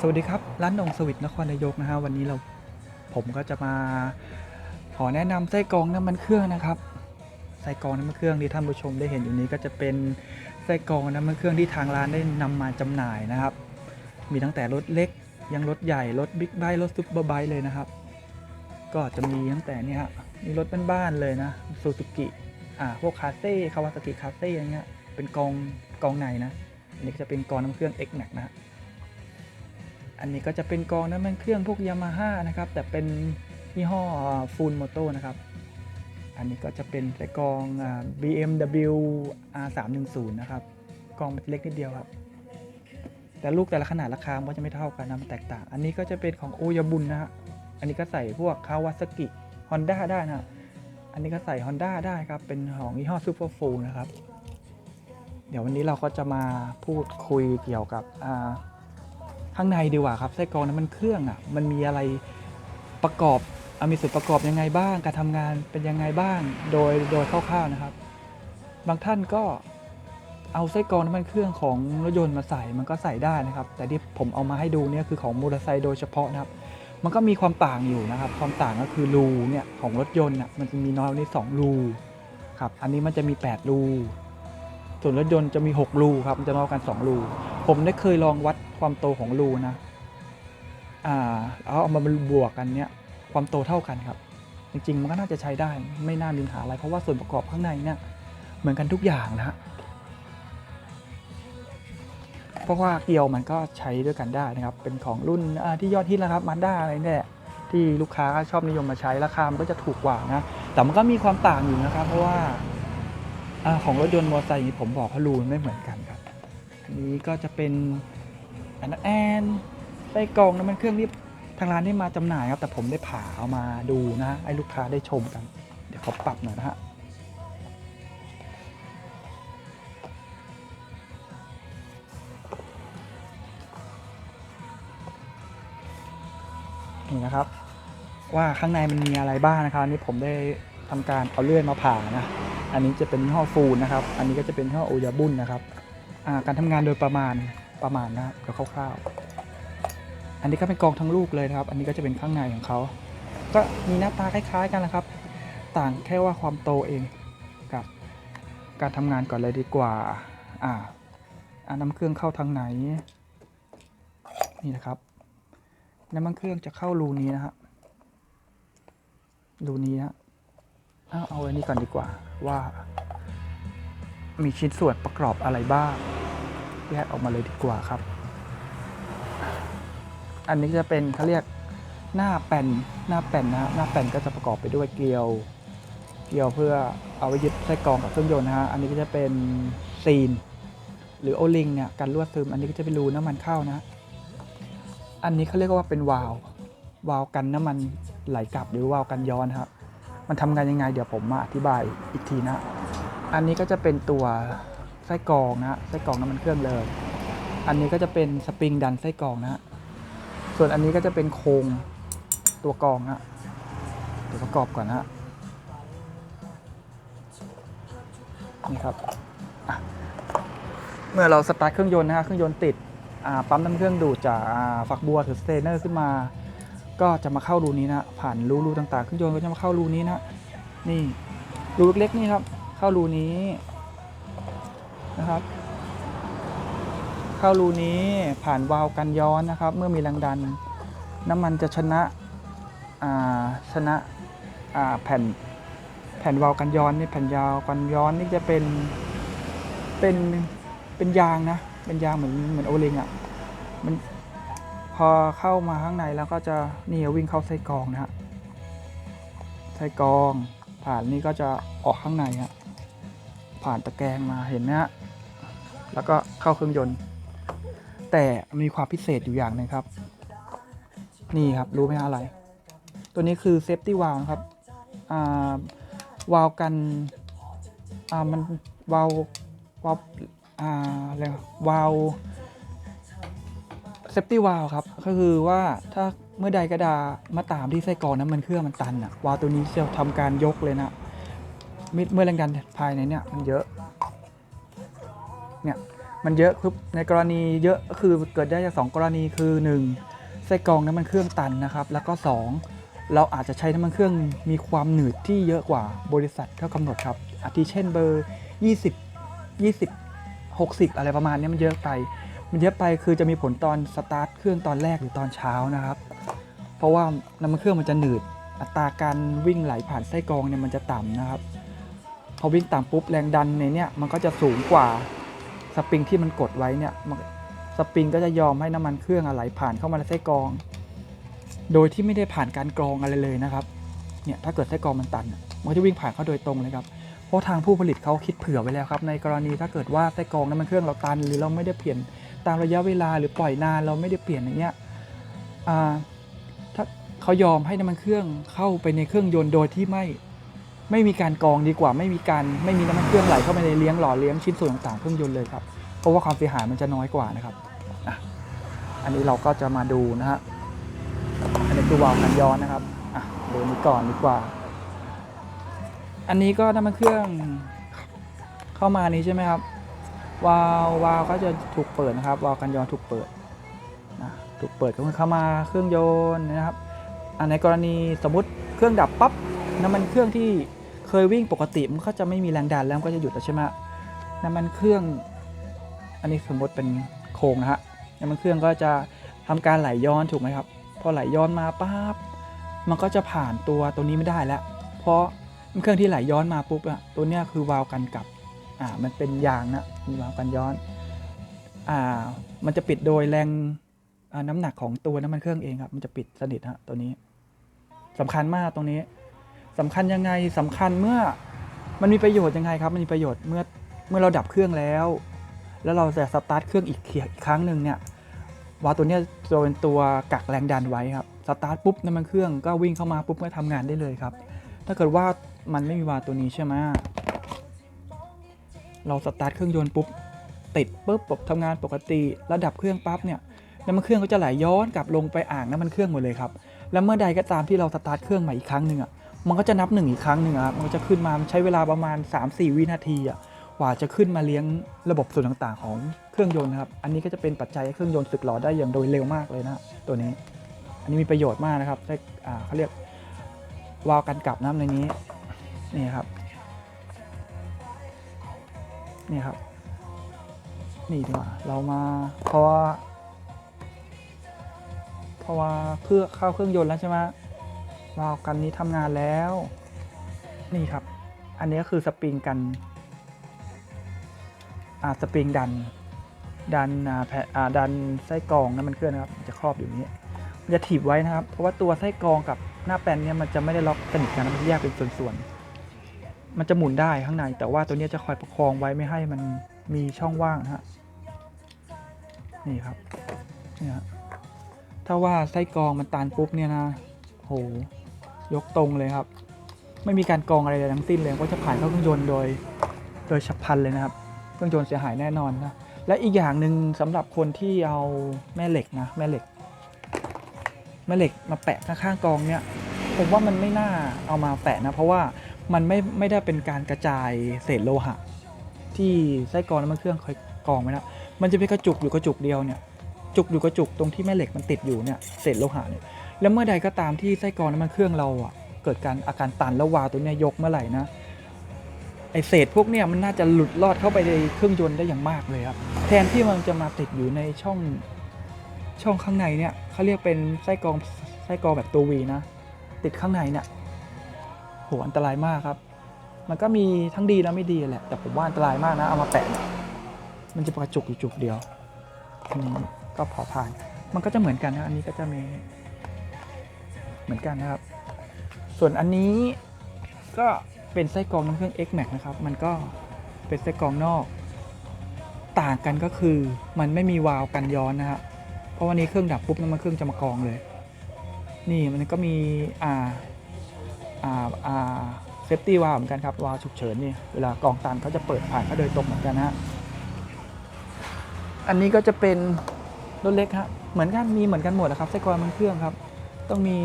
สวัสดีครับ ร้านนงสวิตนครนายกนะฮะวันนี้เราผมก็จะมาขอแนะนำไส้กรองน้ำมันเครื่องนะครับไส้กรองน้ำมันเครื่องที่ท่านผู้ชมได้เห็นอยู่นี้ก็จะเป็นไส้กรองน้ำมันเครื่องที่ทางร้านได้นำมาจำหน่ายนะครับ มีตั้งแต่รถเล็กยังรถใหญ่รถบิ๊กไบค์รถซุปเปอร์ไบค์เลยนะครับ ก็จะมีตั้งแต่นี่ฮะมีรถบ้านๆเลยนะซูซูกิอ่าพวกคาเซ่คาวาซากิคาเซ่อะไรเงี้ยเป็นกองกองในนะอันนี้จะเป็นกองน้ำมันเครื่อง X Max นะฮะ อันนี้ก็จะเป็นกองน้ำมันเครื่องพวกยามาฮ่านะครับ แต่เป็นยี่ห้อฟูลโมโตนะครับ อันนี้ก็จะเป็นใส่กองอ่า BMW R310 นะครับ กองมันเล็กนิดเดียวครับ แต่ลูกแต่ละขนาดราคาก็จะไม่เท่ากันนะมันแตกต่าง อันนี้ก็จะเป็นของโอยาบุนนะฮะ อันนี้ก็ใส่พวกคาวาซากิฮอนด้าได้นะฮะอันนี้ก็ใส่ Honda ได้ครับ เป็นของยี่ห้อ Super f u l นะครับ เดี๋ยววันนี้เราก็จะมาพูดคุยเกี่ยวกับอ่า ข้างในดีกว่าครับไส้กรองน้ำมันเครื่องอะมันมีอะไรประกอบอมีส่วนประกอบยังไงบ้าง การทำงานเป็นยังไงบ้างโดยโดยคร่าวๆนะครับ บางท่านก็เอาไส้กรองน้ำมันเครื่องของรถยนต์มาใส่มันก็ใส่ได้นะครับ แต่ที่ผมเอามาให้ดูเนี่ยคือของมอเตอร์ไซค์โดยเฉพาะนะครับ มันก็มีความต่างอยู่นะครับ ความต่างก็คือรูเนี่ยของรถยนต์อะมันจะมีน้อยนี่สองรูครับอันนี้มันจะมี 8 รูส่วนรถยนต์จะมี 6 รูครับมันจะน้อยกัน 2 รู ผมได้เคยลองวัดความโตของรูนะ อ่าเอาเอามาบวกกันเนี้ยความโตเท่ากันครับ จริงๆ มันก็น่าจะใช้ได้ ไม่น่ามีปัญหาอะไร เพราะว่าส่วนประกอบข้างในเนี่ยเหมือนกันทุกอย่างนะฮะเพราะว่าเกลียวมันก็ใช้ด้วยกันได้นะครับ เป็นของรุ่นอ่าที่ยอดฮิตแล้วครับมาด้าอะไรเนี่ยที่ลูกค้าชอบนิยมมาใช้ราคามันก็จะถูกกว่านะ แต่มันก็มีความต่างอยู่นะครับ เพราะว่าอาของรถยนต์มอเตอร์ไซค์นี่ผมบอกเขารูมันไม่เหมือนกันครับ อันนี้ก็จะเป็นอันนั้นแอนไส้กรองน้ำมันเครื่องที่ทางร้านได้มาจำหน่ายครับ แต่ผมได้ผ่าเอามาดูนะให้ลูกค้าได้ชมกัน เดี๋ยวเขาปรับหน่อยนะฮะนี่นะครับ ว่าข้างในมันมีอะไรบ้างนะครับอันนี้ผมได้ทำการเอาเลื่อยมาผ่านะ อันนี้จะเป็นยี่ห้อฟูลนะครับ อันนี้ก็จะเป็นยี่ห้อโอยาบุนนะครับ การทำงานโดยประมาณประมาณนะครับเดี๋ยวคร่าวๆ อันนี้ก็เป็นกองทั้งลูกเลยนะครับ อันนี้ก็จะเป็นข้างในของเขาก็มีหน้าตาคล้ายๆกันนะครับ ต่างแค่ว่าความโตเองกับ การทำงานก่อนเลยดีกว่าอ่าอาน้ำเครื่องเข้าทางไหน นี่นะครับ น้ำมันเครื่องจะเข้ารูนี้นะฮะรูนี้ฮะเอาเอาอันนี้ก่อนดีกว่าว่า มีชิ้นส่วนประกอบอะไรบ้าง แยกออกมาเลยดีกว่าครับ อันนี้จะเป็นเขาเรียกหน้าแป่นหน้าแป่นนะฮะหน้าแป่นก็จะประกอบไปด้วยเกลียว เกลียวเพื่อเอาไว้ยึดไส้กรองกับเครื่องยนต์นะฮะอันนี้ก็จะเป็นซีน หรือโอลิงเนี่ยการลวดซึม อันนี้ก็จะเป็นรูน้ำมันเข้านะอันนี้เขาเรียกว่าเป็นวาล์ววาล์วกันน้ำมันไหลกลับหรือวาล์วกันย้อนครับ มันทำงานยังไงเดี๋ยวผมมาอธิบายอีกทีนะ อันนี้ก็จะเป็นตัวไส้กรองนะฮะไส้กรองน้ำมันเครื่องเลย อันนี้ก็จะเป็นสปริงดันไส้กรองนะฮะส่วนอันนี้ก็จะเป็นโครงตัวกรองนะฮะเดี๋ยวประกอบก่อนนะฮะนี่ครับเมื่อเราสตาร์ทเครื่องยนต์นะฮะเครื่องยนต์ติดปั๊มน้ำเครื่องดูดจากฝักบัวหรือสเตนเนอร์ขึ้นมา ก็จะมาเข้ารูนี้นะผ่านรูรูต่างๆ เครื่องยนต์ก็จะมาเข้ารูนี้นะนี่รูเล็กๆนี่ครับ เข้ารูนี้นะครับ เข้ารูนี้ผ่านวาล์วกันย้อนนะครับ เมื่อมีแรงดัน น้ำมันจะชนะชนะแผ่นแผ่นวาล์วกันย้อนนี่แผ่นยาวกันย้อนนี่จะเป็นเป็นเป็นยางนะเป็นยางเหมือนเหมือนโอลิงอะมันพอเข้ามาข้างในแล้วก็จะนี่วิ่งเข้าไส้กรองนะฮะไส้กรองผ่านนี่ก็จะออกข้างในฮะ ผ่านตะแกรงมาเห็นไหมฮะแล้วก็เข้าเครื่องยนต์ แต่มีความพิเศษอยู่อย่างหนึงครับ นี่ครับรู้ไหมฮะอะไร ตัวนี้คือเซฟตี้วาลครับอ่าวาลกันอ่ามันวาลวาลอ่าอะไรวาลเซฟตี้วาลครับก็คือว่าถ้าเมื่อใดก็ดามาตามที่ไส้กรองน้ำมันเครื่องมันตันอะวาลตัวนี้จะทำการยกเลยนะ มิเมื่อแรงดันภายในเนี่ยมันเยอะ เนี่ยมันเยอะคือในกรณีเยอะก็คือเกิดได้จากสองกรณีคือ 1. ไส้กรองน้ำมันเครื่องตันนะครับ แล้วก็ 2. เราอาจจะใช้น้ำมันเครื่องมีความหนืดที่เยอะกว่าบริษัทเขากำหนดครับอาทิเช่นเบอร์ 20 20 60 อะไรประมาณนี้มันเยอะไป มันเยอะไปคือจะมีผลตอนสตาร์ทเครื่องตอนแรกหรือตอนเช้านะครับ เพราะว่าน้ำมันเครื่องมันจะหนืดอัตราการวิ่งไหลผ่านไส้กรองเนี่ยมันจะต่ำนะครับ อวิ่งต่ำปุ๊บแรงดันในเนี่ยมันก็จะสูงกว่าสปริงที่มันกดไว้เนี่ยสปริงก็จะยอมให้น้ำมันเครื่องอะไหลผ่านเข้ามาในไส้กรอง โดยที่ไม่ได้ผ่านการกรองอะไรเลยนะครับเนี่ยถ้าเกิดไส้กรองมันตันมันจะวิ่งผ่านเข้าโดยตรงเลยครับเพราะทางผู้ผลิตเขาคิดเผื่อไว้แล้วครับในกรณีถ้าเกิดว่าไส้กรองน้ำมันเครื่องเราตัน หรือเราไม่ได้เปลี่ยนตามระยะเวลาหรือปล่อยนานเราไม่ได้เปลี่ยนอย่างเงี้ยอ่าถ้าเขายอมให้น้ำมันเครื่องเข้าไปในเครื่องยนต์โดยที่ไม่ ไม่มีการกองดีกว่า ไม่มีการไม่มีน้ำมันเครื่องไหลเข้าไปในเลี้ยงหล่อเลี้ยงชิ้นส่วนต่างๆเครื่องยนต์เลยครับเพราะว่าความเสียหายมันจะน้อยกว่านะครับอันนี้เราก็จะมาดูนะฮะอันนี้คือวาล์วกันย้อนนะครับอะดูนี้ก่อนดีกว่า อันนี้ก็น้ำมันเครื่องเข้ามานี้ใช่ไหมครับวาล์ววาล์วก็จะถูกเปิดนะครับวาล์วกันย้อนถูกเปิดนะถูกเปิดก็คือเข้ามาเครื่องยนต์นะครับอันในกรณีสมมติเครื่องดับปั๊บ น้ำมันเครื่องที่เคยวิ่งปกติมันก็จะไม่มีแรงดันแล้วก็จะหยุดแล้วใช่ไหมน้ำมันเครื่อง อันนี้สมมติเป็นโครงนะฮะน้ำมันเครื่องก็จะทำการไหลย้อนถูกไหมครับ พอไหลย้อนมาปั๊บมันก็จะผ่านตัวตัวนี้ไม่ได้แล้ว เพราะน้ำเครื่องที่ไหลย้อนมาปุ๊บอะตัวเนี้ยคือวาล์วกันกลับอ่ามันเป็นยางนะมีวาล์วกันย้อนอ่ามันจะปิดโดยแรงน้ำหนักของตัวน้ำมันเครื่องเองครับ มันจะปิดสนิทฮะตัวนี้สำคัญมากตรงนี้ สำคัญยังไงสำคัญเมื่อมันมีประโยชน์ยังไงครับ มันมีประโยชน์เมื่อเมื่อเราดับเครื่องแล้ว แล้วเราจะสตาร์ทเครื่องอีกอีกครั้งหนึ่งเนี่ยวาล์วตัวเนี้ยจะเป็นตัวกักแรงดันไว้ครับสตาร์ทปุ๊บน้ำมันเครื่องก็วิ่งเข้ามาปุ๊บก็ทำงานได้เลยครับ ถ้าเกิดว่ามันไม่มีวาตัวนี้ใช่ไหมเราสตาร์ทเครื่องยนต์ปุ๊บติดปุ๊บปุ๊บทำงานปกติแล้วดับเครื่องปั๊บเนี่ยน้ำมันเครื่องก็จะไหลย้อนกลับลงไปอ่างน้ำมันเครื่องหมดเลยครับ แล้วเมื่อใดก็ตามที่เราสตาร์ทเครื่องใหม่อีกครั้งหนึ่งอะ มันก็จะนับหนึ่งอีกครั้งหนึ่งครับมันจะขึ้นมาใช้เวลาประมาณ 3-4 วินาทีอะกว่าจะขึ้นมาเลี้ยงระบบส่วนต่างๆ ของเครื่องยนต์นะครับ อันนี้ก็จะเป็นปัจจัยให้เครื่องยนต์สึกหรอได้อย่างโดยเร็วมากเลยนะตัวนี้ อันนี้มีประโยชน์มากนะครับได้เขาเรียกวาล์วกันกลับน้ำในนี้นี่ครับนี่ครับ นี่ดีกว่าเรามาเพราะว่าเพราะว่าเพื่อเข้าเครื่องยนต์แล้วใช่ไหม วาล์วกันนี้ทำงานแล้ว นี่ครับ อันนี้ก็คือสปริงกันอ่าสปริงดัน ดันอ่าแผ่อ่าดันไส้กรองน้ำมันเครื่องนะครับ จะครอบอยู่นี้มันจะถีบไว้นะครับ เพราะว่าตัวไส้กรองกับหน้าแปนเนี่ยมันจะไม่ได้ล็อกสนิทกันนะมันจะแยกเป็นส่วนๆ มันจะหมุนได้ข้างใน แต่ว่าตัวนี้จะคอยประคองไว้ไม่ให้มันมีช่องว่างนะฮะ นี่ครับ นี่ฮะ ถ้าว่าไส้กรองมันตันปุ๊บเนี่ยนะ โห ยกตรงเลยครับ ไม่มีการกรองอะไรเลยทั้งสิ้นเลยก็จะผ่านเข้าเครื่องยนต์โดย โดยฉับพลันเลยนะครับ เครื่องยนต์เสียหายแน่นอนนะและอีกอย่างหนึ่งสำหรับคนที่เอาแม่เหล็กนะแม่เหล็ก แม่เหล็กมาแปะข้างๆกรองเนี่ยผมว่ามันไม่น่าเอามาแปะนะ เพราะว่ามันไม่ไม่ได้เป็นการกระจายเศษโลหะ ที่ไส้กรองน้ำมันเครื่องเคยกรองไว้นะมันจะเป็นกระจุกอยู่กระจุกเดียวเนี่ยจุกอยู่กระจุกตรงที่แม่เหล็กมันติดอยู่เนี่ยเศษโลหะเนี่ย แล้วเมื่อใดก็ตามที่ไส้กรองน้ำมันเครื่องเราอะเกิดการอาการตันแล้ววาวตัวเนี้ยยกเมื่อไหร่นะไอเศษพวกเนี่ยมันน่าจะหลุดลอดเข้าไปในเครื่องยนต์ได้อย่างมากเลยครับ แทนที่มันจะมาติดอยู่ในช่องช่องข้างในเนี่ยเขาเรียกเป็นไส้กรองไส้กรองแบบตัววีนะ ติดข้างในเนี่ยโหอันตรายมากครับ มันก็มีทั้งดีและไม่ดีแหละแต่ผมว่าอันตรายมากนะเอามาแปะมันจะกระจุกอยู่จุกเดียวอันนี้ก็พอผ่าน มันก็จะเหมือนกันนะอันนี้ก็จะมี เหมือนกันนะครับ ส่วนอันนี้ก็เป็นไส้กรองน้ำเครื่อง X Max นะครับ มันก็เป็นไส้กรองนอก ต่างกันก็คือมันไม่มีวาล์วกันย้อนนะครับเพราะวันนี้เครื่องดับปุ๊บน้ำมันเครื่องจะมากรองเลย นี่มันก็มีอ่าอ่าอ่าเซฟตี้วาล์วเหมือนกันครับวาล์วฉุกเฉินนี่เวลากรองตันเขาจะเปิดผ่านเขาโดยตรงเหมือนกันนะฮะอันนี้ก็จะเป็นรถเล็กครับเหมือนกันมีเหมือนกันหมดนะครับไส้กรองมันเครื่องครับ ต้องมี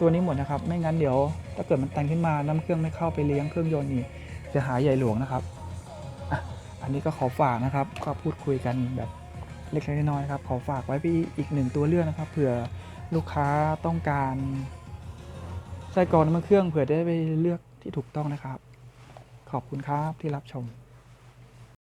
ตัวนี้หมดนะครับ ไม่งั้นเดี๋ยว ถ้าเกิดมันตันขึ้นมาน้ำเครื่องไม่เข้าไปเลี้ยงเครื่องยนต์นี่เสียหายใหญ่หลวงนะครับอันนี้ก็ขอฝากนะครับ ก็พูดคุยกันแบบเล็กๆน้อยๆครับ ขอฝากไว้พี่อีกหนึ่งตัวเลือกนะครับเผื่อลูกค้าต้องการไส้กรอกน้ำมันเครื่องเผื่อได้ไปเลือกที่ถูกต้องนะครับ ขอบคุณครับที่รับชม